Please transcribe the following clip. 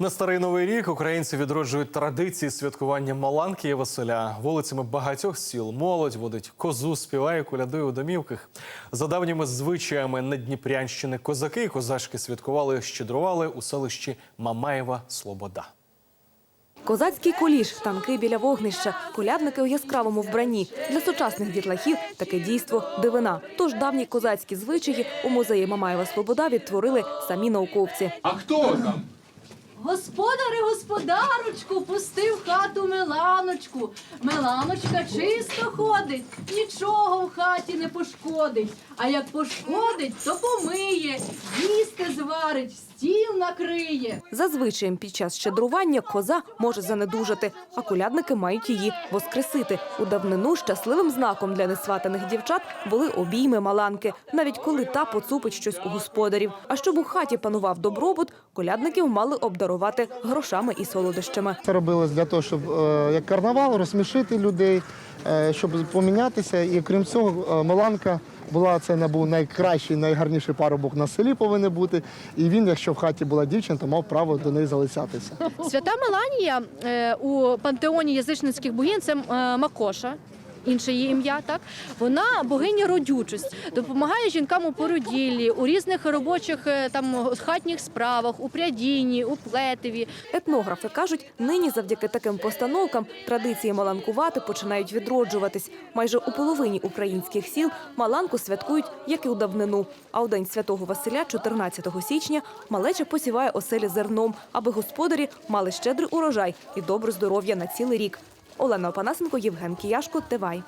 На старий новий рік українці відроджують традиції святкування Маланки і Василя. Вулицями багатьох сіл молодь водить козу, співає, колядує у домівках. За давніми звичаями Надніпрянщини козаки і козачки святкували, щедрували у селищі Мамаєва Слобода. Козацький куліш, танки біля вогнища, колядники у яскравому вбранні. Для сучасних дітлахів таке дійство дивина. Тож давні козацькі звичаї у музеї Мамаєва Слобода відтворили самі науковці. А хто там? Господари, господарочку, пусти в хату Миланочку. Миланочка чисто ходить, нічого в хаті не пошкодить. А як пошкодить, то помиє, їсти стіл накриє. За звичаєм під час щедрування коза може занедужати, а колядники мають її воскресити. У давнину щасливим знаком для несватаних дівчат були обійми маланки, навіть коли та поцупить щось у господарів. А щоб у хаті панував добробут, колядників мали обдарувати грошами і солодощами. Це робилось для того, щоб е, як карнавал розсмішити людей, е, щоб помінятися. І крім цього, е, Миланка була це не був найкращий, найгарніший парубок на селі повинен бути. І він, якщо в хаті була дівчина, то мав право до неї залицятися. Свята Меланія е, у пантеоні язичницьких богинь це е, Макоша. Інше її ім'я, так вона богиня родючості, допомагає жінкам у породіллі, у різних робочих е, там хатніх справах, у прядінні, у плетеві. Етнографи кажуть, нині завдяки таким постановкам традиції маланкувати починають відроджуватись. Майже у половині українських сіл маланку святкують, як і у давнину. А у день святого Василя, 14 січня, малеча посіває оселі зерном, аби господарі мали щедрий урожай і добре здоров'я на цілий рік. Олена Опанасенко, Євген Кіяшко, Тивай.